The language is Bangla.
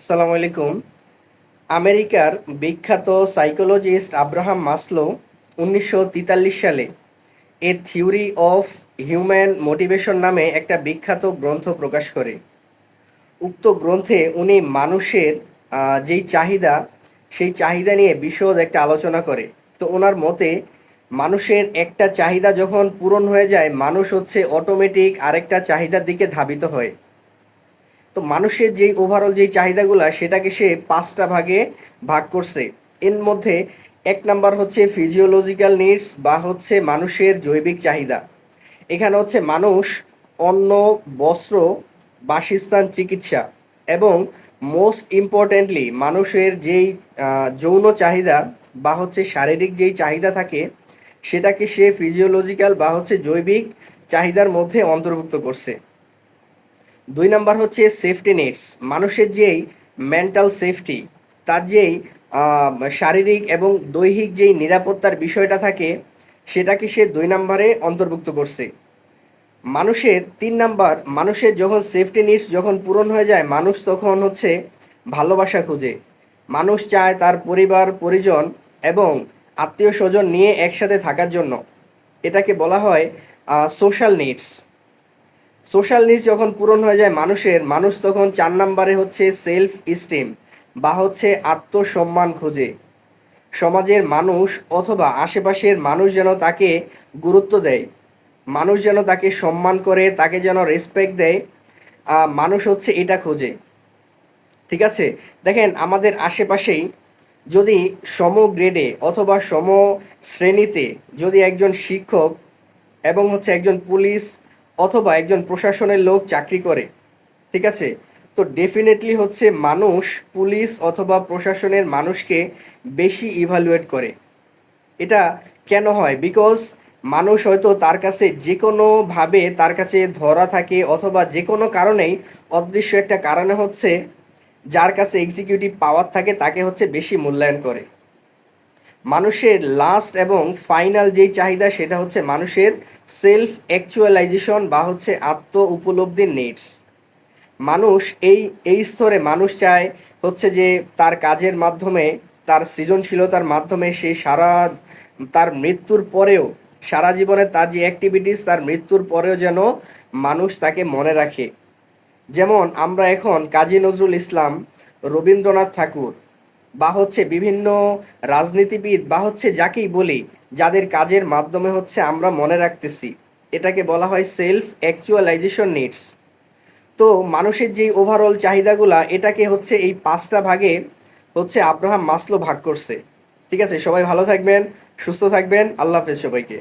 আসসালামু আলাইকুম। আমেরিকার বিখ্যাত সাইকোলজিস্ট আব্রাহাম মাসলো উনিশশো সালে a theory of human motivation নামে একটা বিখ্যাত গ্রন্থ প্রকাশ করে। উক্ত গ্রন্থে উনি মানুষের যেই চাহিদা, সেই চাহিদা নিয়ে বিশদ একটা আলোচনা করে। তো ওনার মতে, মানুষের একটা চাহিদা যখন পূরণ হয়ে যায়, মানুষ হচ্ছে অটোমেটিক আরেকটা চাহিদার দিকে ধাবিত হয়। তো মানুষের যেই ওভারঅল যেই চাহিদাগুলো, সেটাকে সে পাঁচটা ভাগে ভাগ করছে। এর মধ্যে এক নাম্বার হচ্ছে ফিজিওলজিক্যাল নিডস বা হচ্ছে মানুষের জৈবিক চাহিদা। এখানে হচ্ছে মানুষ অন্ন, বস্ত্র, বাসস্থান, চিকিৎসা এবং মোস্ট ইম্পর্টেন্টলি মানুষের যেই যৌন চাহিদা বা হচ্ছে শারীরিক যেই চাহিদা থাকে, সেটাকে সে ফিজিওলজিক্যাল বা হচ্ছে জৈবিক চাহিদার মধ্যে অন্তর্ভুক্ত করছে। দুই নাম্বার হচ্ছে সেফটি নেটস মানুষের যেই মেন্টাল সেফটি তার যেই শারীরিক এবং দৈহিক যেই নিরাপত্তার বিষয়টা থাকে, সেটাকে সে দুই নাম্বারে অন্তর্ভুক্ত করছে। মানুষের তিন নাম্বার, মানুষের যখন সেফটি নিডস যখন পূরণ হয়ে যায়, মানুষ তখন হচ্ছে ভালোবাসা খুঁজে। মানুষ চায় তার পরিবার, পরিজন এবং আত্মীয় স্বজন নিয়ে একসাথে থাকার জন্য। এটাকে বলা হয় সোশ্যাল নিডস সোশ্যাল নিডস যখন পূরণ হয়ে যায় মানুষের, মানুষ তখন চার নাম্বারে হচ্ছে সেলফ স্টিম বা হচ্ছে আত্মসম্মান খোঁজে। সমাজের মানুষ অথবা আশেপাশের মানুষ যেন তাকে গুরুত্ব দেয়, মানুষ যেন তাকে সম্মান করে, তাকে যেন রেসপেক্ট দেয় মানুষ হচ্ছে এটা খোঁজে। ঠিক আছে? দেখেন, আমাদের আশেপাশেই যদি সম গ্রেডে অথবা সম শ্রেণীতে যদি একজন শিক্ষক এবং হচ্ছে একজন পুলিশ অথবা একজন প্রশাসনের লোক চাকরি করে, ঠিক আছে? তো ডেফিনেটলি হচ্ছে মানুষ, পুলিশ অথবা প্রশাসনের মানুষকে বেশি ইভালুয়েট করে। এটা কেন হয়? বিকজ মানুষ হয়তো তার কাছে যে কোনোভাবে তার কাছে ধরা থাকে অথবা যে কোনো কারণেই, অদৃশ্য একটা কারণে হচ্ছে, যার কাছে এক্সিকিউটিভ পাওয়ার থাকে তাকে হচ্ছে বেশি মূল্যায়ন করে। মানুষের লাস্ট এবং ফাইনাল যেই চাহিদা, সেটা হচ্ছে মানুষের সেলফ অ্যাকচুয়ালাইজেশন বা হচ্ছে আত্ম উপলব্ধির নিডস মানুষ এই এই স্তরে মানুষ চায় হচ্ছে যে তার কাজের মাধ্যমে, তার সৃজনশীলতার মাধ্যমে সে সারা, তার মৃত্যুর পরেও, সারা জীবনে তার যে অ্যাক্টিভিটিস তার মৃত্যুর পরেও যেন মানুষ তাকে মনে রাখে। যেমন আমরা এখন কাজী নজরুল ইসলাম, রবীন্দ্রনাথ ঠাকুর বা হচ্ছে বিভিন্ন রাজনীতিবিদ বা হচ্ছে যাকেই বলি, যাদের কাজের মাধ্যমে হচ্ছে আমরা মনে রাখতেছি। এটাকে বলা হয় সেলফ অ্যাকচুয়ালাইজেশন নিডস তো মানুষের যেই ওভারঅল চাহিদাগুলা, এটাকে হচ্ছে এই পাঁচটা ভাগে হচ্ছে আব্রাহাম মাসলো ভাগ করছে। ঠিক আছে, সবাই ভালো থাকবেন, সুস্থ থাকবেন, আল্লাহ হাফেজ সবাইকে।